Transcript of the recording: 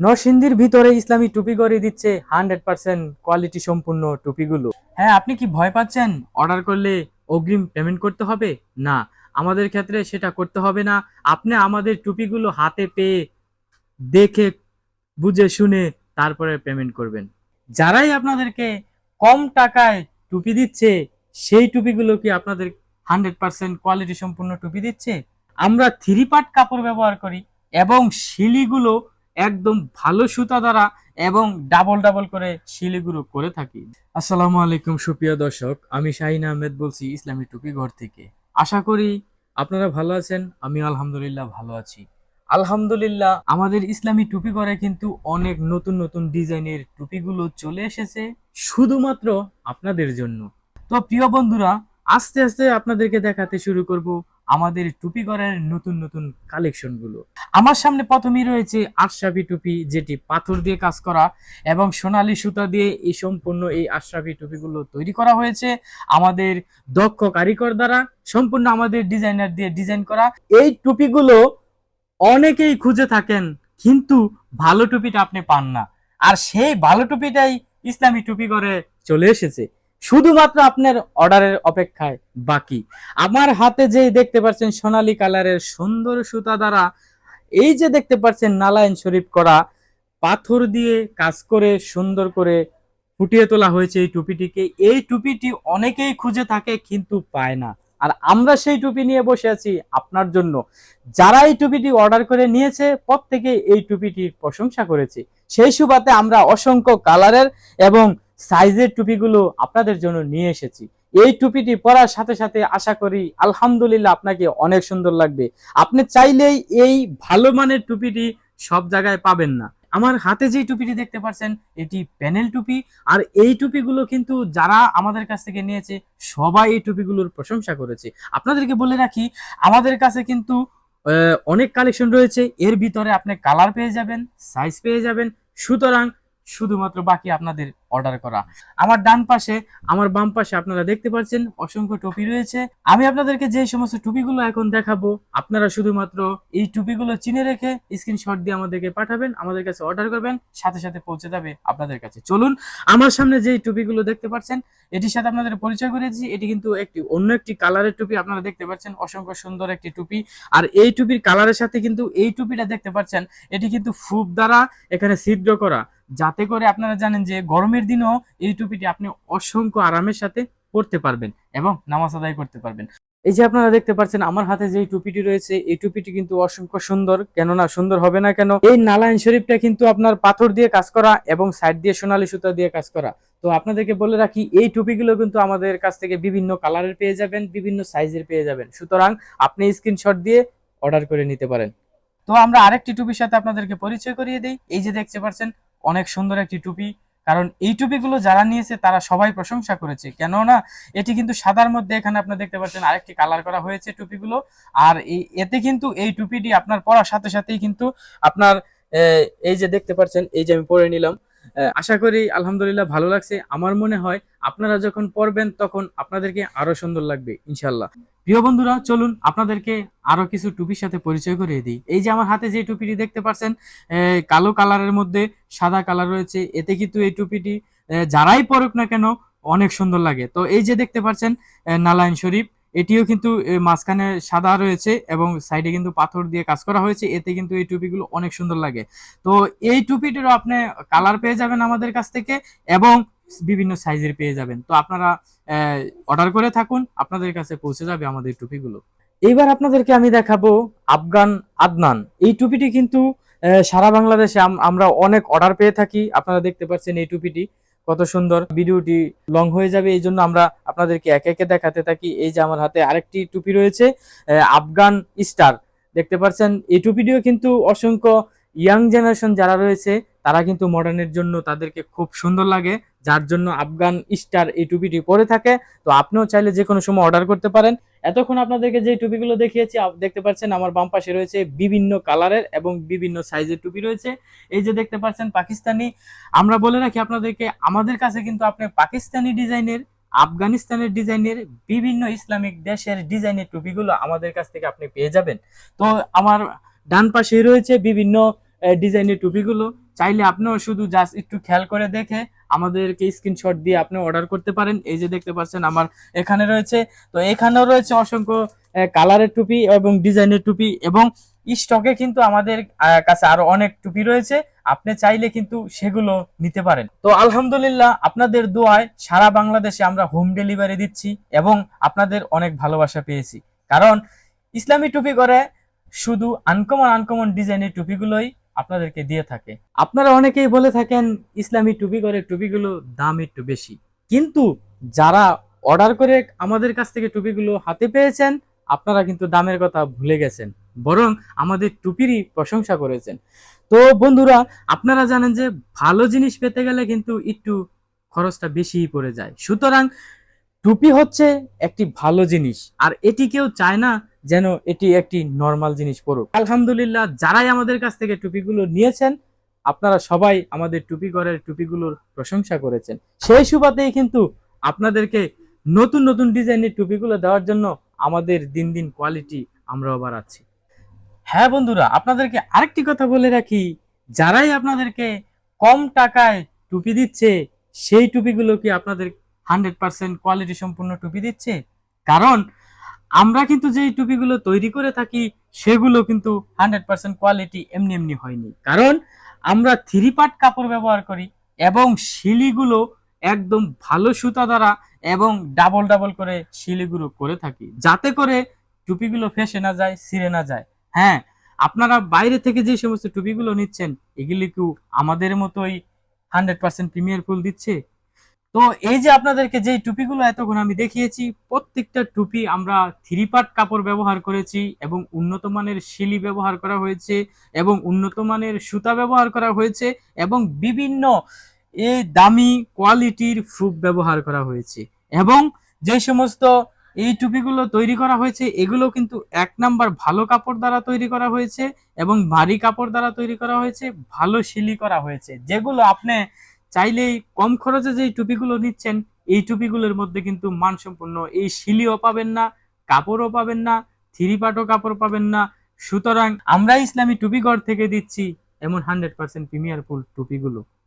নরসিংদীর ভিতরে ইসলামী টুপি করে দিচ্ছে হান্ড্রেড পার্সেন্ট কোয়ালিটি সম্পূর্ণ টুপিগুলো। হ্যাঁ আপনি কি ভয় পাচ্ছেন? অর্ডার করলে অগ্রিম পেমেন্ট করতে হবে? না, আমাদের ক্ষেত্রে সেটা করতে হবে না। আপনি আমাদের টুপিগুলো হাতে পেয়ে দেখে, বুঝে, শুনে তারপরে পেমেন্ট করবেন। যারাই আপনাদেরকে কম টাকায় টুপি দিচ্ছে, সেই টুপিগুলো কি আপনাদের হান্ড্রেড পার্সেন্ট কোয়ালিটি সম্পূর্ণ টুপি দিচ্ছে? আমরা থ্রি পার্ট কাপড় ব্যবহার করি এবং শিলিগুলো একদম ভালো সুতা দ্বারা এবং ডাবল ডাবল করে শিলিগুলো করে থাকি। আসসালামু আলাইকুম সুপ্রিয় দর্শক, আমি শাহিন আহমেদ বলছি ইসলামী টুপি ঘর থেকে। আশা করি আপনারা ভালো আছেন আমি আলহামদুলিল্লাহ ভালো আছি। আলহামদুলিল্লাহ, আমাদের ইসলামী টুপি করে কিন্তু অনেক নতুন নতুন ডিজাইনের টুপিগুলো চলে এসেছে, শুধুমাত্র আপনাদের জন্য। তো প্রিয় বন্ধুরা, আস্তে আস্তে আপনাদেরকে দেখাতে শুরু করব। আমাদের টুপি করার নতুন নতুন কালেকশনগুলো। আমার সামনে প্রথমেই রয়েছে আশরাফি টুপি, যেটি পাথর দিয়ে কাজ করা এবং সোনালি সুতা দিয়ে এই সম্পূর্ণ এই আশরাফি টুপিগুলো তৈরি করা হয়েছে। আমাদের দক্ষ কারিগর দ্বারা সম্পূর্ণ আমাদের ডিজাইনার দিয়ে ডিজাইন করা। এই টুপিগুলো অনেকেই খুঁজে থাকেন, কিন্তু ভালো টুপিটা আপনি পান না। আর সেই ভালো টুপিটাই ইসলামী টুপি করে চলে এসেছে। শুধুমাত্র আপনার অর্ডারের অপেক্ষায় বাকি। আমার হাতে যে দেখতে পাচ্ছেন সোনালি কালারের সুন্দর সুতা দ্বারা, এই যে দেখতে পাচ্ছেন নালায়ন শরীফ করা, পাথর দিয়ে কাজ করে, সুন্দর করে ফুটিয়ে তোলা হয়েছে এই টুপিটিকে। এই টুপিটি অনেকেই খুঁজে থাকে কিন্তু পায় না। আর আমরা সেই টুপি নিয়ে বসে আছি আপনার জন্য। যারা এই টুপিটি অর্ডার করে নিয়েছে, প্রত্যেকে এই টুপিটির প্রশংসা করেছে। সেই সুবাদে আমরা অসংখ্য কালারের এবং সাইজের টুপিগুলো আপনাদের জন্য নিয়ে এসেছি। এই টুপিটি পরার সাথে সাথে আশা করি আলহামদুলিল্লাহ আপনাকে অনেক সুন্দর লাগবে। আপনি চাইলেই এই ভালো মানের টুপিটি সব জায়গায় পাবেন না। আমার হাতে যে টুপিটি দেখতে পাচ্ছেন এটি প্যানেল টুপি। আর এই টুপিগুলো কিন্তু যারা আমাদের কাছ থেকে নিয়েছে, সবাই এই টুপিগুলোর প্রশংসা করেছে। আপনাদেরকে বলে রাখি, আমাদের কাছে কিন্তু অনেক কালেকশন রয়েছে। এর ভিতরে আপনি কালার পেয়ে যাবেন সাইজ পেয়ে যাবেন। সুতরাং শুধুমাত্র বাকি আপনাদের অর্ডার করা। আমার ডান পাশে, আমার বাম পাশে আপনারা দেখতে পাচ্ছেন, অসংখ্য টুপি রয়েছে। আমি আপনাদেরকে যে সমস্ত টুপিগুলো এখন দেখাবো, আপনারা শুধুমাত্র এই টুপিগুলো চিনে রেখে স্ক্রিনশট দিয়ে আমাদেরকে পাঠাবেন, আমাদের কাছে অর্ডার করবেন, সাথে সাথে পৌঁছে যাবে আপনাদের কাছে। চলুন, আমার সামনে যে টুপিগুলো দেখতে পাচ্ছেন, এটির সাথে আপনাদের পরিচয় করেছি এটি কিন্তু একটি অন্য একটি কালারের টুপি, আপনারা দেখতে পাচ্ছেন অসংখ্য সুন্দর একটি টুপি। আর এই টুপির কালারের সাথে কিন্তু এই টুপিটা দেখতে পাচ্ছেন, এটি কিন্তু ফুপ দ্বারা এখানে ছিদ্র করা। যাতে করে আপনারা জানেন যে গরমের দিনেও এই টুপিটি আপনি অসংখ্য আরামের সাথে পরতে পারবেন এবং নামাজ আদায় করতে পারবেন। এই যে আপনারা দেখতে পাচ্ছেন, আমার হাতে যে টুপিটি রয়েছে, এই টুপিটি কিন্তু অসংখ্য সুন্দর। কেননা সুন্দর হবে না কেন? এই নালায়ন শরীফটা কিন্তু আপনার পাথর দিয়ে কাজ করা এবং সাইড দিয়ে সোনালী সুতা দিয়ে কাজ করা। তো আপনাদেরকে বলে রাখি, এই টুপিগুলো কিন্তু আমাদের কাছ থেকে বিভিন্ন কালারের পেয়ে যাবেন, বিভিন্ন সাইজের পেয়ে যাবেন। সুতরাং আপনি স্ক্রিনশট দিয়ে অর্ডার করে নিতে পারেন। তো আমরা আরেকটি টুপির সাথে আপনাদেরকে পরিচয় করিয়ে দিই। এই যে দেখতে পাচ্ছেন অনেক সুন্দর একটি টুপি। কারণ এই টুপিগুলো যারা নিয়েছে, তারা সবাই প্রশংসা করেছে। কেননা, এটি কিন্তু সাদার মধ্যে এখানে আপনারা দেখতে পাচ্ছেন আরেকটি কালার করা হয়েছে টুপিগুলো। আর এই, এতে কিন্তু এই টুপিটি আপনার পরার সাথে সাথেই কিন্তু আপনার এই যে দেখতে পাচ্ছেন, এই যে আমি পরে নিলাম। আশা করি আলহামদুলিল্লাহ ভালো লাগছে। আমার মনে হয় আপনারা যখন পরবেন তখন আপনাদেরকে আরও সুন্দর লাগবে ইনশাল্লাহ প্রিয় বন্ধুরা, চলুন আপনাদেরকে আরও কিছু টুপির সাথে পরিচয় করিয়ে দিই। এই যে আমার হাতে যে টুপিটি দেখতে পাচ্ছেন কালো কালারের মধ্যে সাদা কালার রয়েছে। এতে কিন্তু এই টুপিটি যারাই পরুক না কেন, অনেক সুন্দর লাগে। তো এই যে দেখতে পাচ্ছেন নালায়ন শরীফ এটিও কিন্তু মাঝখানে সাদা রয়েছে এবং সাইডে কিন্তু পাথর দিয়ে কাজ করা হয়েছে। এতে কিন্তু এই টুপিগুলো অনেক সুন্দর লাগে। তো এই টুপিটিরও আপনি কালার পেয়ে যাবেন আমাদের কাছ থেকে এবং বিভিন্ন সাইজের পেয়ে যাবেন। তো আপনারা অর্ডার করে থাকুন, আপনাদের কাছে পৌঁছে যাবে আমাদের টুপিগুলো। এইবার আপনাদেরকে আমি দেখাবো আফগান আদনান। এই টুপিটি কিন্তু সারা বাংলাদেশে আমরা অনেক অর্ডার পেয়ে থাকি। আপনারা দেখতে পাচ্ছেন এই টুপিটি। কত সুন্দর ভিডিওটি লং হয়ে যাবে, এই জন্য আমরা আপনাদেরকে একে একে দেখাতে থাকি। এই যে আমার হাতে আরেকটি টুপি রয়েছে আফগান স্টার। দেখতে পাচ্ছেন, এই টুপিটিও কিন্তু অসংখ্য ইয়াং জেনারেশন যারা রয়েছে, তারা কিন্তু মডার্নের জন্য তাদেরকে খুব সুন্দর লাগে, যার জন্য আফগান স্টার এই টুপিটি পরে থাকে। তো আপনিও চাইলে যে কোনো সময় অর্ডার করতে পারেন। এতক্ষণ আপনাদেরকে যে টুপিগুলো দেখিয়েছি দেখতে পাচ্ছেন আমার বাম পাশে রয়েছে বিভিন্ন কালারের এবং বিভিন্ন সাইজের টুপি রয়েছে। এই যে দেখতে পাচ্ছেন পাকিস্তানি, আমরা বলে রাখি আপনাদেরকে, আমাদের কাছে কিন্তু আপনি পাকিস্তানি ডিজাইনের, আফগানিস্তানের ডিজাইনের, বিভিন্ন ইসলামিক দেশের ডিজাইনের টুপিগুলো আমাদের কাছ থেকে আপনি পেয়ে যাবেন। তো আমার ডান পাশে রয়েছে বিভিন্ন ডিজাইনের টুপিগুলো চাইলে আপনিও শুধু জাস্ট একটু খেয়াল করে দেখে আমাদেরকে স্ক্রিনশট দিয়ে আপনি অর্ডার করতে পারেন। এই যে দেখতে পাচ্ছেন আমার এখানে রয়েছে। তো এখানেও রয়েছে অসংখ্য কালারের টুপি এবং ডিজাইনের টুপি এবং স্টকে কিন্তু আমাদের কাছে আরও অনেক টুপি রয়েছে। আপনি চাইলে কিন্তু সেগুলো নিতে পারেন। তো আলহামদুলিল্লাহ আপনাদের দোয়ায় সারা বাংলাদেশে আমরা হোম ডেলিভারি দিচ্ছি এবং আপনাদের অনেক ভালোবাসা পেয়েছি। কারণ ইসলামী টুপি করে শুধু আনকমন আনকমন ডিজাইনের টুপিগুলোই আপনাদেরকে দিয়ে থাকে। আপনারা অনেকেই বলে থাকেন, ইসলামী টুপি করে টুপিগুলো দাম একটু বেশি। কিন্তু যারা অর্ডার করে আমাদের কাছ থেকে টুপিগুলো হাতে পেয়েছেন, আপনারা কিন্তু দামের কথা ভুলে গেছেন, বরং আমাদের টুপিরই প্রশংসা করেছেন। তো বন্ধুরা, আপনারা জানেন যে ভালো জিনিস পেতে গেলে কিন্তু একটু খরচটা বেশিই পড়ে যায়। সুতরাং টুপি হচ্ছে একটি ভালো জিনিস, আর এটি কেউ চায় না যেন এটি একটি নর্মাল জিনিস পড়ুক। আলহামদুলিল্লাহ, যারাই আমাদের কাছ থেকে টুপিগুলো নিয়েছেন, আপনারা সবাই আমাদের টুপি ঘরের টুপিগুলোর প্রশংসা করেছেন। সেই সুবাদেই কিন্তু আপনাদেরকে নতুন নতুন ডিজাইনের টুপিগুলো দেওয়ার জন্য আমাদের দিন দিন কোয়ালিটি আমরাও বাড়াচ্ছি। হ্যাঁ বন্ধুরা, আপনাদেরকে আরেকটি কথা বলে রাখি, যারাই আপনাদেরকে কম টাকায় টুপি দিচ্ছে, সেই টুপিগুলো কি আপনাদের হান্ড্রেড পার্সেন্ট কোয়ালিটি সম্পূর্ণ টুপি দিচ্ছে? কারণ আমরা কিন্তু যেই টুপিগুলো তৈরি করে থাকি, সেগুলো কিন্তু হান্ড্রেড পার্সেন্ট কোয়ালিটি এমনি এমনি হয়নি। কারণ আমরা থ্রি পার্ট কাপড় ব্যবহার করি এবং শিলিগুলো একদম ভালো সুতা দ্বারা এবং ডাবল ডাবল করে শিলিগুলো করে থাকি। যাতে করে টুপিগুলো ফেসে না যায়, ছিঁড়ে না যায়। হ্যাঁ আপনারা বাইরে থেকে যে সমস্ত টুপিগুলো নিচ্ছেন, এগুলি কি আমাদের মতোই হান্ড্রেড পার্সেন্ট প্রিমিয়ার ফুল দিচ্ছে? তো এই যে আপনাদেরকে যে টুপিগুলো এতক্ষণ আমি দেখিয়েছি, প্রত্যেকটা টুপি আমরা থ্রি পার্ট কাপড় ব্যবহার করেছি এবং উন্নত মানের শিলি ব্যবহার করা হয়েছে এবং উন্নত মানের সুতা ব্যবহার করা হয়েছে এবং বিভিন্ন এই দামি কোয়ালিটির ফ্রুপ ব্যবহার করা হয়েছে। এবং যে সমস্ত এই টুপিগুলো তৈরি করা হয়েছে, এগুলো কিন্তু এক নাম্বার ভালো কাপড় দ্বারা তৈরি করা হয়েছে এবং ভারী কাপড় দ্বারা তৈরি করা হয়েছে, ভালো শিলি করা হয়েছে। যেগুলো আপনি চাইলেই কম খরচে যে টুপিগুলো নিচ্ছেন, এই টুপিগুলোর মধ্যে কিন্তু মানসম্পন্ন এই শিলিও পাবেন না, কাপড়ও পাবেন না থ্রি পাটও কাপড় পাবেন না। সুতরাং আমরা ইসলামী টুপিগড় থেকে দিচ্ছি এমন হান্ড্রেড পার্সেন্ট প্রিমিয়ার ফুল টুপিগুলো।